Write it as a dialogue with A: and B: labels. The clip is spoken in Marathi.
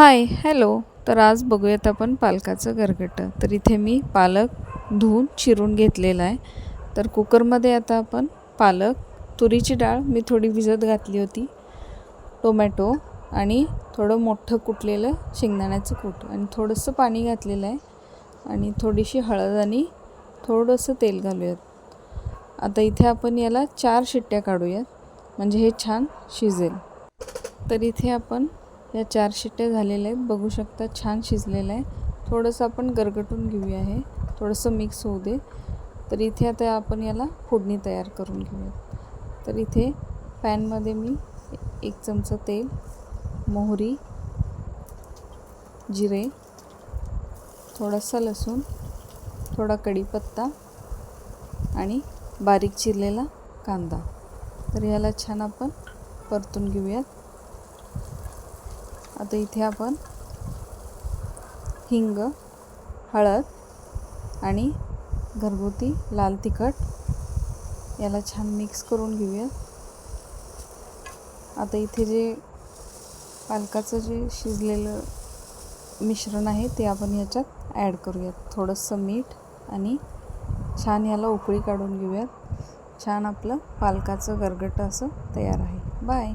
A: हाय हॅलो तर आज बघूयात आपण पालकाचं गरगटं तर इथे मी पालक धुवून चिरून घेतलेला आहे. तर कुकरमध्ये आता आपण पालक तुरीची डाळ मी थोडी भिजत घातली होती टोमॅटो आणि थोडं मोठं कुटलेलं शेंगदाण्याचं कूट आणि थोडंसं पाणी घातलेलं आहे आणि थोडीशी हळद आणि थोडंसं तेल घालूयात. आता इथे आपण याला चार शिट्ट्या काढूयात. म्हणजे हे छान शिजेल. तर इथे आपण या चार शिट्ट्या झालेल्या आहेत. बघू शकता छान शिजलेलं आहे. थोडंसं आपण गरगटून घेऊया हे. थोडंसं मिक्स होऊ दे. तर इथे आता आपण याला फोडणी तयार करून घेऊया तर इथे पॅनमध्ये मी एक चमचा तेल मोहरी जिरे थोडासा लसूण थोडा कढीपत्ता आणि बारीक चिरलेला कांदा. तर याला छान आपण परतून घेऊयात. आता इथे आपण हिंग हळद आणि घरगुती लाल तिखट याला छान मिक्स करून घेऊया. आता इथे जे पालकाचं जे शिजलेलं मिश्रण आहे ते आपण ह्याच्यात ॲड करूयात. थोडंसं मीठ आणि छान ह्याला उकळी काढून घेऊयात. छान आपलं पालकाचं गरगटं असं तयार आहे. बाय